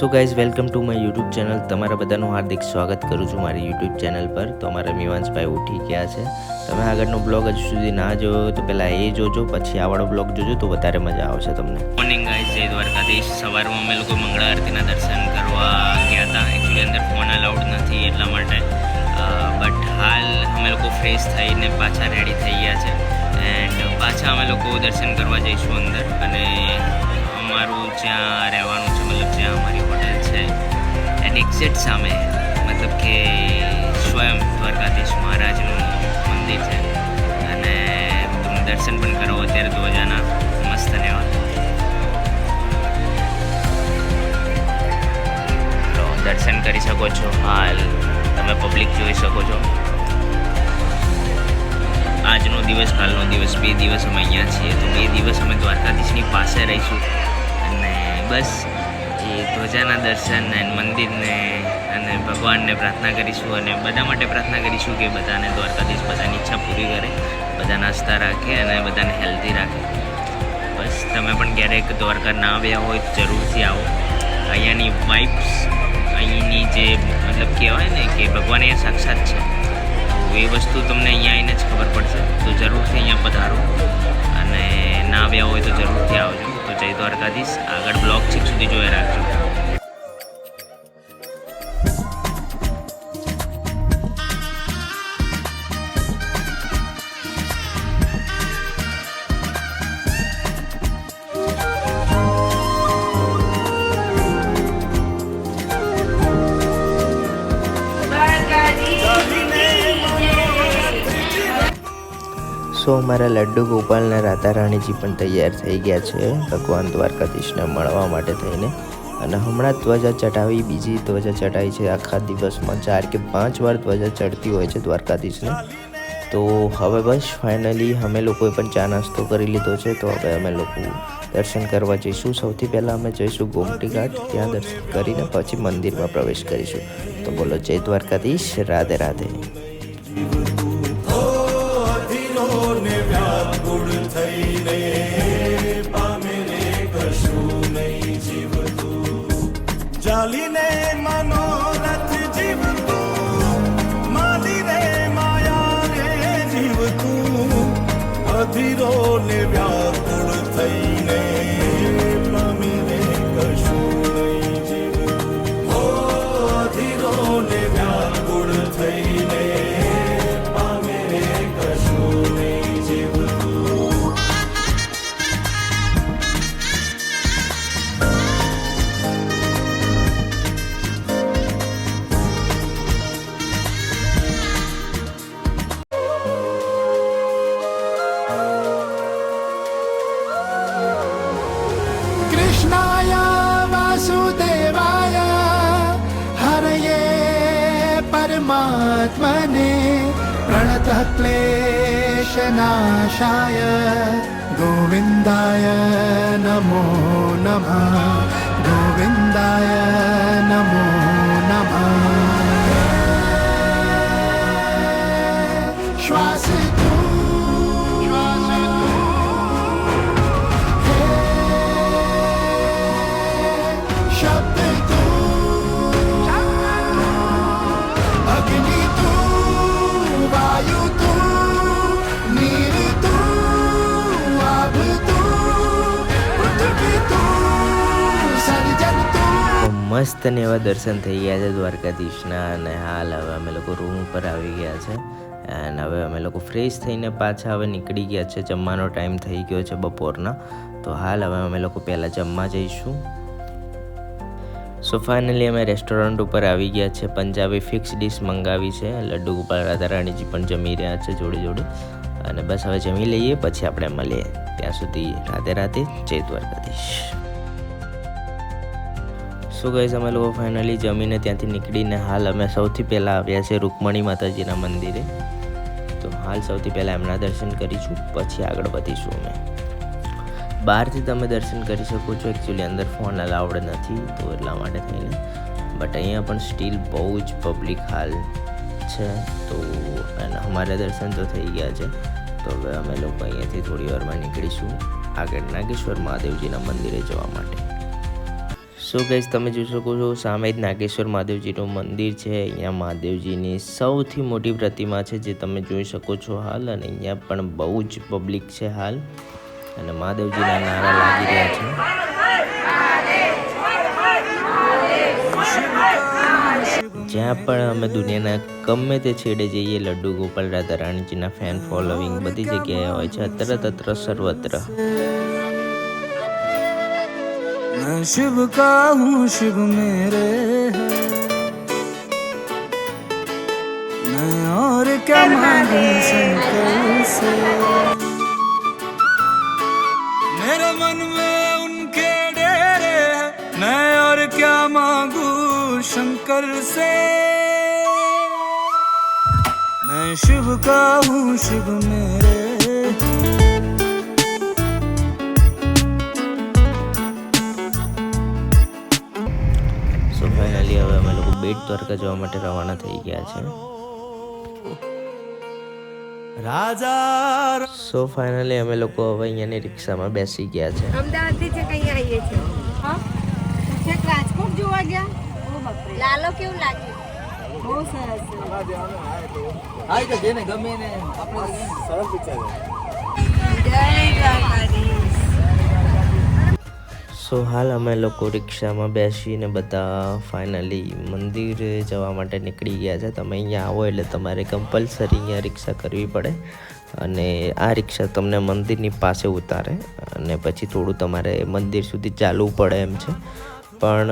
So guys welcome to my YouTube channel તમારા બધાનું હાર્દિક સ્વાગત કરું છું મારી યુટ્યુબ ચેનલ પર. તો અમારા મીવાંશભાઈ ઉઠી ગયા છે. તમે આગળનો બ્લોગ હજુ સુધી ના જોયો તો પહેલાં એ જોજો, પછી આવાળો બ્લોગ જોજો તો વધારે મજા આવશે તમને. મોર્નિંગ ગાઈઝ જય દ્વારકાધીશ. સવારમાં અમે લોકો મંગળા આરતીના દર્શન કરવા ગયા હતા. એકચ્યુઅલી અંદર ફોન અલાઉડ નથી એટલા માટે. બટ હાલ અમે લોકો ફ્રેશ થઈને પાછા રેડી થઈ ગયા છે. એન્ડ પાછા અમે લોકો દર્શન કરવા જઈશું અંદર. અને અમારું જ્યાં રહેવાનું છે, મતલબ જ્યાં અમારી હોટલ છે એની એક્ઝેક્ટ સામે, મતલબ કે સ્વયં દ્વારકાધીશ મહારાજનું મંદિર છે. અને તમે દર્શન પણ કરો અત્યારે ધ્વજાના મસ્ત ને તો દર્શન કરી શકો છો, હાલ તમે પબ્લિક જોઈ શકો છો. આજનો દિવસ, કાલનો દિવસ, બે દિવસ અમે અહીંયા છીએ. તો બે દિવસ અમે દ્વારકાધીશની પાસે રહીશું. અને બસ એ ધ્વજાના દર્શન અને મંદિરને અને ભગવાનને પ્રાર્થના કરીશું અને બધા માટે પ્રાર્થના કરીશું કે બધાને દ્વારકાધીશ બધાની ઈચ્છા પૂરી કરે, બધાને આસ્થા રાખે અને બધાને હેલ્ધી રાખે. બસ તમે પણ ક્યારેક દ્વારકા ના આવ્યા હોય તો જરૂરથી આવો. અહીંયાની વાઇબ્સ અહીંની જે મતલબ કહેવાય ને કે ભગવાન એ સાક્ષાત છે. તો એ વસ્તુ તમને અહીંયા આવીને જ ખબર પડશે. તો જરૂરથી અહીંયા પધારો અને ના આવ્યા હોય તો જરૂરથી આવજો. જય દ્વારકાધીશ. આગળ બ્લોગ છેક સુધી જોઈ રાખજો. સો અમારા લડ્ડુ ગોપાલના રાધા રાણીજી પણ તૈયાર થઈ ગયા છે ભગવાન દ્વારકાધીશને મળવા માટે થઈને. અને હમણાં ધ્વજા ચઢાવી, બીજી ધ્વજા ચઢાવી છે. આખા દિવસમાં ચાર કે પાંચ વાર ધ્વજા ચડતી હોય છે દ્વારકાધીશને. તો હવે બસ, ફાઇનલી અમે લોકોએ પણ ચા નાસ્તો કરી લીધો છે. તો હવે અમે લોકો દર્શન કરવા જઈશું. સૌથી પહેલાં અમે જઈશું ગોમટી ઘાટ. ત્યાં દર્શન કરીને પછી મંદિરમાં પ્રવેશ કરીશું. તો બોલો, જય દ્વારકાધીશ. રાધે રાધે. गोविन्दाय नमो नमः गोविन्दाय नमो नमः श्वास મસ્ત ને એવા દર્શન થઈ ગયા છે દ્વારકાધીશના અને હાલ હવે અમે લોકો રૂમ ઉપર આવી ગયા છે એન્ડ હવે અમે લોકો ફ્રેશ થઈને પાછા હવે નીકળી ગયા છે. જમવાનો ટાઈમ થઈ ગયો છે બપોરના. તો હાલ હવે અમે લોકો પહેલાં જમવા જઈશું. સો ફાઇનલી અમે રેસ્ટોરન્ટ ઉપર આવી ગયા છે. પંજાબી ફિક્સ ડીશ મંગાવી છે. લડ્ડુ ગોપાલ રાધા રાણીજી પણ જમી રહ્યા છે જોડે જોડે. અને બસ હવે જમી લઈએ, પછી આપણે મળીએ. ત્યાં સુધી રાતે રાતે જય દ્વારકાધીશ. સો ગઈસ અમે લોકો ફાઇનલી જમીને ત્યાંથી નીકળીને હાલ અમે સૌથી પહેલાં આવ્યા છે રૂકમણી માતાજીના મંદિરે. તો હાલ સૌથી પહેલાં એમના દર્શન કરીશું, પછી આગળ વધીશું અમે. બહારથી તમે દર્શન કરી શકો છો. એકચ્યુઅલી અંદર ફોન અલાઉડ નથી, તો એટલા માટે થઈને. બટ અહીંયા પણ સ્ટીલ બહુ જ પબ્લિક હાલ છે. તો એના અમારા દર્શન તો થઈ ગયા છે. તો હવે અમે લોકો અહીંયાથી થોડી વારમાં નીકળીશું, આગળ નાગેશ્વર મહાદેવજીના મંદિરે જવા માટે. સો ગઈસ તમે જોઈ શકો છો, સામે જ નાગેશ્વર મહાદેવજીનું મંદિર છે. અહીંયા મહાદેવજીની સૌથી મોટી પ્રતિમા છે, જે તમે જોઈ શકો છો હાલ. અને અહીંયા પણ બહુ જ પબ્લિક છે હાલ. અને મહાદેવજીના નારા લાગી રહ્યા છે. જ્યાં પણ અમે દુનિયાના ગમે તે છેડે જઈએ, લડ્ડુ, ગોપાલ રાધા, રાણીજીના ફેન ફોલોવિંગ બધી જગ્યાએ હોય છે. અત્ર તત્ર સર્વત્ર. मैं शिव का हूँ शिव मेरे है मैं और क्या मांगू शंकर से मेरे मन में उनके डेरे हैं मैं और क्या मांगू शंकर से मैं शिव का हूँ शिव मेरे દ્વારકા જવા માટે રવાના થઈ ગયા છે. રાજા સો ફાઇનલી અમે લોકો હવે અહીંયાની રિક્ષામાં બેસી ગયા છે. અમદાવાદથી છે કઈ આવીએ છીએ. હા? રાજકોટ જોવા ગયા? લાલો કેવું લાગ્યું? બહુ સરસ. જય દ્વારકાધીશ. સો હાલ અમે લોકો રિક્ષામાં બેસીને બધા ફાઇનલી મંદિર જવા માટે નીકળી ગયા છે. તમે અહીંયા આવો એટલે તમારે કમ્પલસરી અહીંયા રિક્ષા કરવી પડે અને આ રિક્ષા તમને મંદિરની પાસે ઉતારે અને પછી થોડું તમારે મંદિર સુધી ચાલવું પડે એમ છે. પણ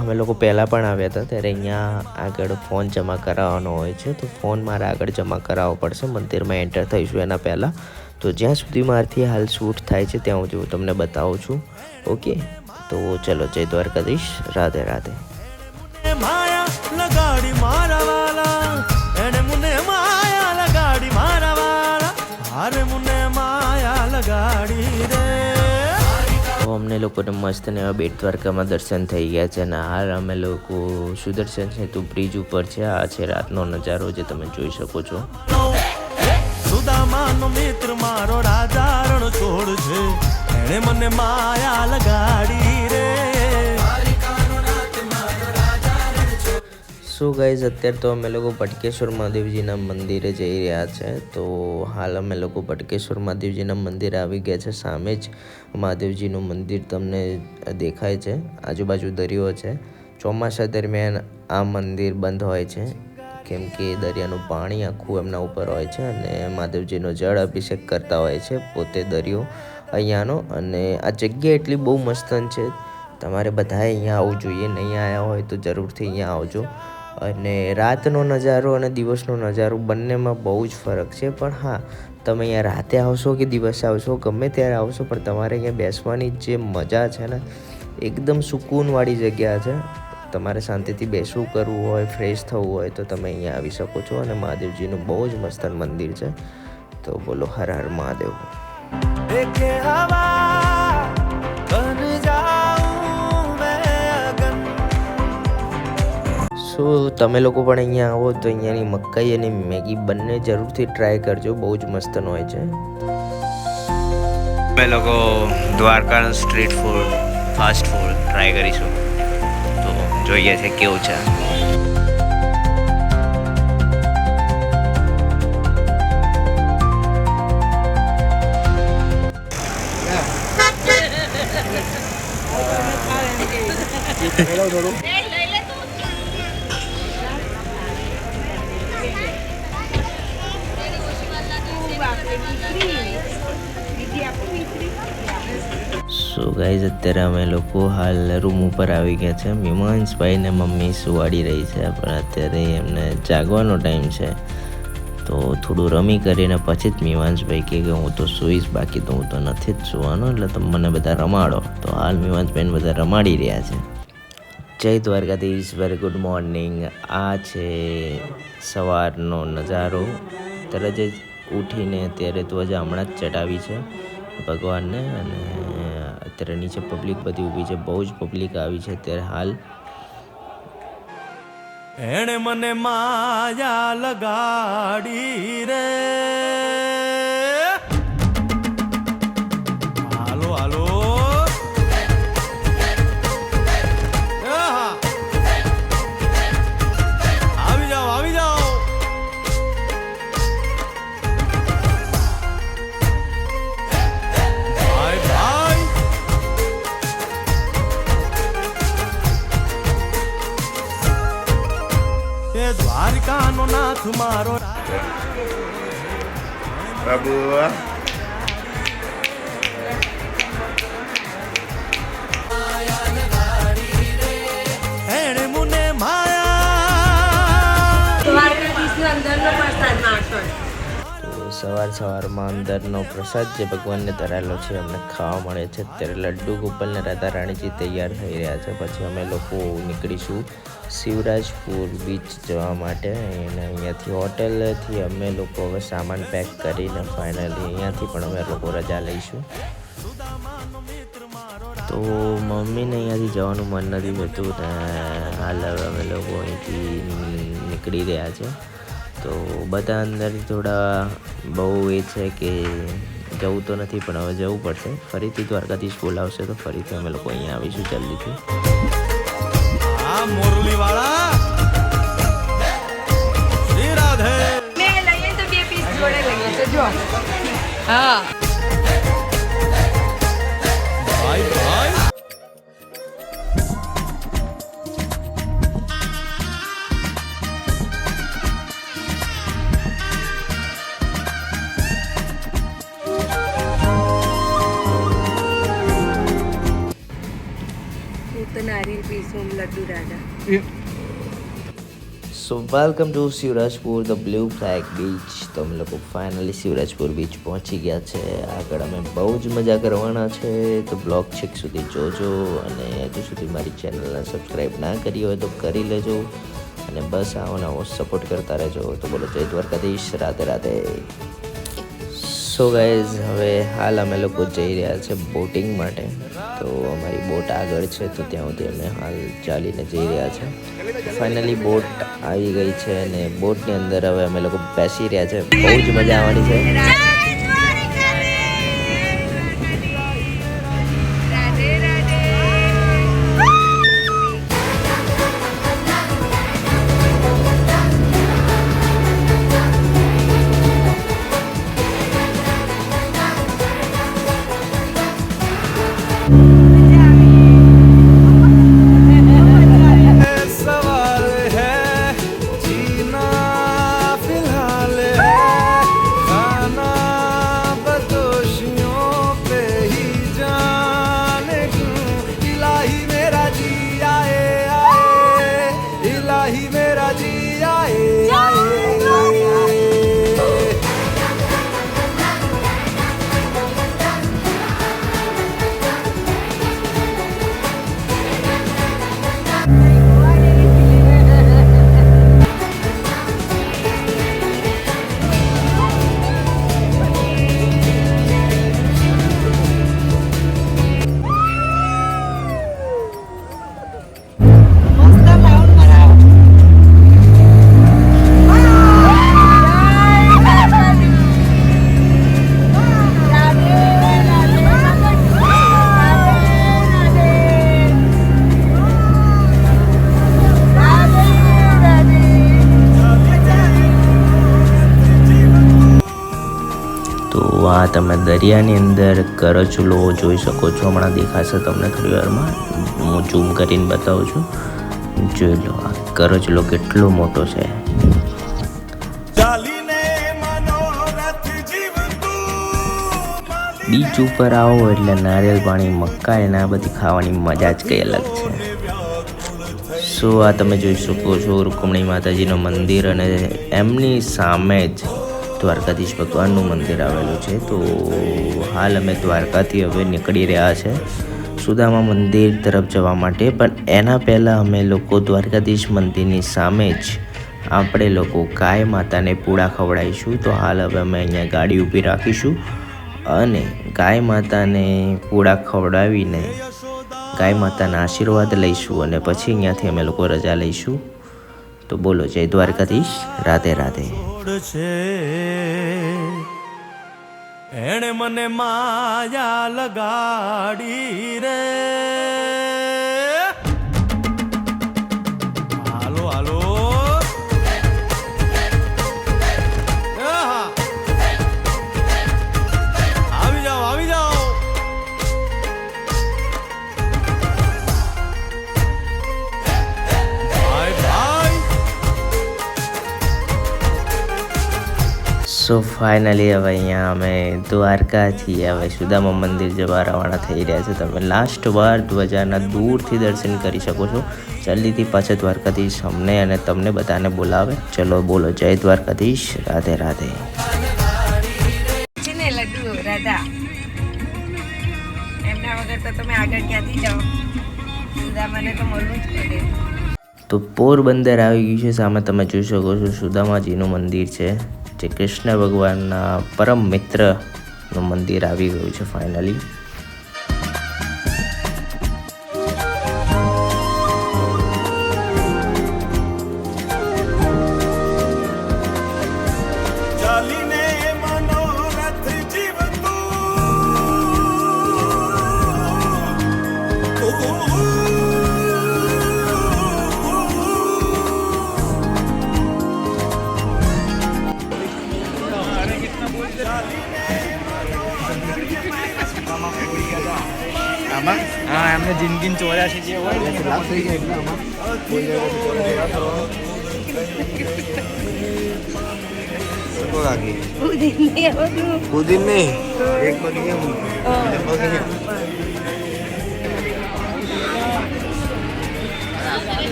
અમે લોકો પહેલાં પણ આવ્યા હતા ત્યારે અહીંયા આગળ ફોન જમા કરાવવાનો હોય છે. તો ફોન મારે આગળ જમા કરાવવો પડશે. મંદિરમાં એન્ટર થઈશું એના પહેલાં. તો જ્યાં સુધી મારથી હાલ શૂટ થાય છે ત્યાં હું તમને બતાવું છું. ઓકે? તો ચલો જય દ્વારકાધીશ. રાધે રાધે. તો અમને લોકોને મસ્ત ને એવા બેટ દ્વારકામાં દર્શન થઈ ગયા છે અને હાલ અમે લોકો સુદર્શન સેતુ બ્રિજ ઉપર છે. આ છે રાતનો નજારો જે તમે જોઈ શકો છો. સુદામાનો મિત્ર, મારો રાજા રણ છોડ છે. એણે મને માયા લગાડી રે. સો ગાઈઝ અત્યારે તો અમે લોકો ભટકેશ્વર મહાદેવજીના મંદિરે જઈ રહ્યા છે. તો હાલ અમે લોકો ભટકેશ્વર મહાદેવજીના મંદિરે આવી ગયા છે. સામે જ મહાદેવજીનું મંદિર તમને દેખાય છે. આજુબાજુ દરિયો છે. ચોમાસા દરમિયાન આ મંદિર બંધ હોય છે. કેમ કે દરિયાનું પાણી આખું એમના ઉપર હોય છે અને મહાદેવજીનો જળ અભિષેક કરતા હોય છે પોતે દરિયો અહીંયાનો અને આ જગ્યા એટલી બહુ મસ્તન છે. તમારે બધાએ અહીંયા આવવું જોઈએ, નહીં આવ્યા હોય તો જરૂરથી અહીંયા આવજો. અને રાતનો નજારો અને દિવસનો નજારો બંનેમાં બહુ જ ફરક છે. પણ હા, તમે અહીંયા રાતે આવશો કે દિવસે આવશો, ગમે ત્યારે આવશો, પણ તમારે અહીંયા બેસવાની જે મજા છે ને, એકદમ સુકૂનવાળી જગ્યા છે. તમારે શાંતિથી બેસવું કરવું હોય ફ્રેશ થવું હોય તો તમે અહીંયા આવી શકો છો અને મહાદેવજીનું બહુ જ મસ્ત મંદિર છે. તો બોલો હર હર મહાદેવ. સો તમે લોકો પણ અહીંયા આવો તો અહીંયાની મકાઈ અને મેગી બંને જરૂરથી ટ્રાય કરજો બહુ જ મસ્તન હોય છે. અમે લોકો Dwarka street food fast food try કરીશું. જોઈએ છે કેવું છે? સો ગાઈઝ અત્યારે અમે લોકો હાલ રૂમ ઉપર આવી ગયા છે. મીમાંશભાઈ ને મમ્મી સુવાડી રહી છે, પણ અત્યારે એમને જાગવાનો ટાઈમ છે. તો થોડું રમી કરીને પછી જ મીમાંશભાઈ કહે કે હું તો સૂઈશ, બાકી તો હું તો નથી જ સુવાનો, એટલે તમે મને બધા રમાડો. તો હાલ મીમાંશભાઈને બધા રમાડી રહ્યા છે. જય દ્વારકાધીશ વેરી ગુડ મોર્નિંગ આ છે સવારનો નજારો. તરત જ ઉઠીને અત્યારે ધ્વજા હમણાં જ ચડાવી છે ભગવાનને, અને અત્યારે નીચે પબ્લિક બધી ઊભી છે, બહુ જ પબ્લિક આવી છે અત્યારે હાલ. એણે મને માયા લગાડી રે. દ્વારિકાનો નાથ મારો બાબુ સવાર સવારમાં અંદરનો પ્રસાદ જે ભગવાનને ધરાયેલો છે, અમને ખાવા મળે છે. ત્યારે લડ્ડુ, ગોપલ ને રાધા રાણીજી તૈયાર થઈ રહ્યા છે. પછી અમે લોકો નીકળીશું શિવરાજપુર બીચ જવા માટે. અને અહીંયાથી હોટેલથી અમે લોકો હવે સામાન પેક કરીને ફાઇનલી અહીંયાથી પણ અમે લોકો રજા લઈશું. તો મમ્મીને અહીંયાથી જવાનું મન નથી થતું ને હાલ હવે અમે લોકો અહીંથી નીકળી રહ્યા છે. તો બધા અંદર થોડા બહુ એ છે કે જવું તો નથી પણ હવે જવું પડશે. ફરીથી દ્વારકાધીશ બોલાવશે તો ફરીથી અમે લોકો અહીંયા આવીશું જલ્દીથી. આ so welcome to Shivrajpur the blue flag beach તો અમે લોકો ફાઇનલી શિવરાજપુર બીચ પહોંચી ગયા છે. આગળ અમે બહુ જ મજા કરવાના છે. તો બ્લોગ છેક સુધી જોજો અને હજુ સુધી મારી ચેનલને સબસ્ક્રાઈબ ના કરી હોય તો કરી લેજો. અને બસ આવો નવો સપોર્ટ કરતા રહેજો. તો બોલો, જય દ્વારકાધીશ. રાધે રાધે. સો ગાઈઝ હવે હાલ અમે લોકો જઈ રહ્યા છે બોટિંગ માટે. તો અમારી બોટ આગળ છે, તો ત્યાં સુધી અમે હાલ ચાલીને જઈ રહ્યા છે. ફાઇનલી બોટ આવી ગઈ છે અને બોટની અંદર હવે અમે લોકો બેસી રહ્યા છે. બહુ જ મજા આવવાની છે. દરિયાની અંદર કરચલો જોઈ શકો છો. હમણાં દેખાશે તમને થોડી વારમાં. હું ઝૂમ કરીને બતાવું છું. જોઈ લો આ કરચલો કેટલો મોટો છે. બીચ ઉપર આવો એટલે નારિયેળ પાણી મક્કા એના બધી ખાવાની મજા જ કંઈ અલગ છે. સો આ તમે જોઈ શકો છો? રૂકમણી માતાજીનું મંદિર અને એમની સામે જ દ્વારકાધીશ ભગવાનનું મંદિર આવેલું છે. તો હાલ અમે દ્વારકાથી હવે નીકળી રહ્યા છે. સુદામા મંદિર તરફ જવા માટે. પણ એના પહેલાં અમે લોકો દ્વારકાધીશ મંદિરની સામે જ આપણે લોકો ગાય માતાને પૂળા ખવડાવીશું. તો હાલ હવે અમે અહીંયા ગાડી ઊભી રાખીશું અને ગાય માતાને પૂળા ખવડાવીને ગાય માતાના આશીર્વાદ લઈશું અને પછી અહીંયાથી અમે લોકો રજા લઈશું. તો બોલો, જય દ્વારકાધીશ. રાધે રાધે. છે. એણે મને માયા લગાડી રે. સો ફાઇનલી હવે અહીંયા અમે દ્વારકાથી હવે સુદામા મંદિર જવા રવાના થઈ રહ્યા છે તમે લાસ્ટ વાર ધ્વજાના દૂરથી દર્શન કરી શકો છો. જલ્દીથી પાછા દ્વારકાધીશ અમને અને તમને બધાને બોલાવે. ચલો બોલો જય દ્વારકાધીશ. રાધે રાધે. રાધા. એમના વગર તો તમે આગળ ક્યાંથી જાઓ? સુદામાને તો મળવું જ પડે. તો પોરબંદર આવી ગયું છે સામે તમે જોઈ શકો છો સુદામાજીનું મંદિર છે. જે કૃષ્ણ ભગવાનના પરમ મિત્રનું મંદિર આવી ગયું છે ફાઇનલી હા એમને જિંદગી ચોર્યાસી જે હોય ને પુદીન નહીં એક પગી એમ એક પગી એમ.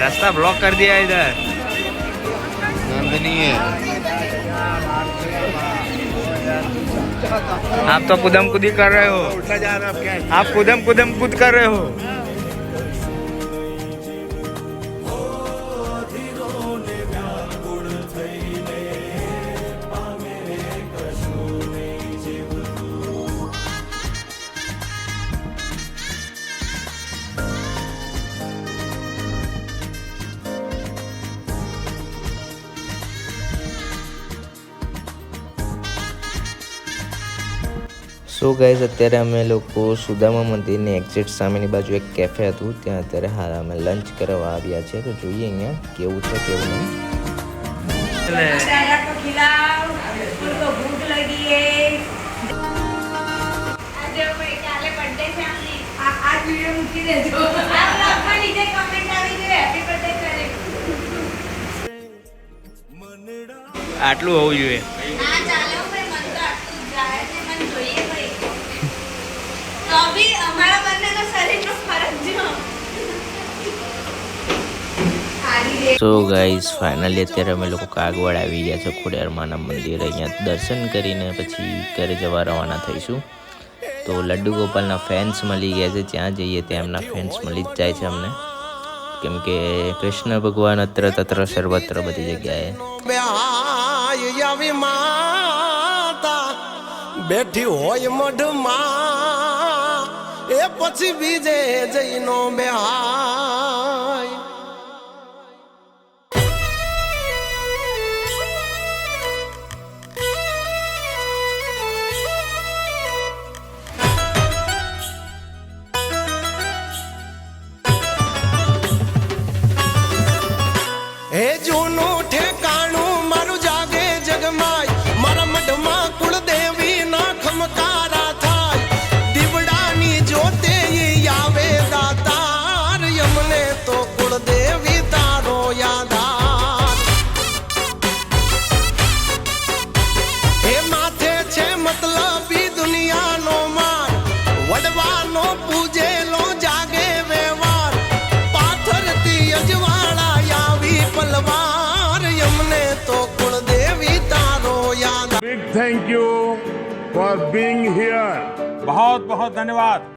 रास्ता ब्लॉक कर दिया इधर नंद नहीं है आप तो कुदम कुदी कर रहे हो उल्टा जा रहा है अब क्या है? आप कुदम कुदम कूद कर रहे हो સો ગાઈઝ અત્યારે અમે લોકો સુદામા મંદિરની એક્ઝિટ સામેની બાજુ એક કેફે હતું. ત્યાં અત્યારે હાલ અમે લંચ કરવા આવ્યા છે. તો જોઈએ અહીંયા કેવું છે, કેવું નહીં. આટલું હોવું જોઈએ. સો ગાઈઝ ફાઇનલી અત્યારે અમે લોકો કાગવાડ આવી ગયા છે ખોડિયારમાના મંદિર. અહીંયા દર્શન કરીને પછી ઘરે જવા રવાના થઈશું. તો લડ્ડુ ગોપાલના ફેન્સ મળી ગયા છે. જ્યાં જઈએ ત્યાં એમના ફેન્સ મળી જ જાય છે અમને. કેમ કે કૃષ્ણ ભગવાન અત્ર તત્ર સર્વત્ર બધી જગ્યાએ. બેઠી હોય મઢમાં. એ પછી બીજે જઈનો બેહાય for being here. बहुत बहुत धन्यवाद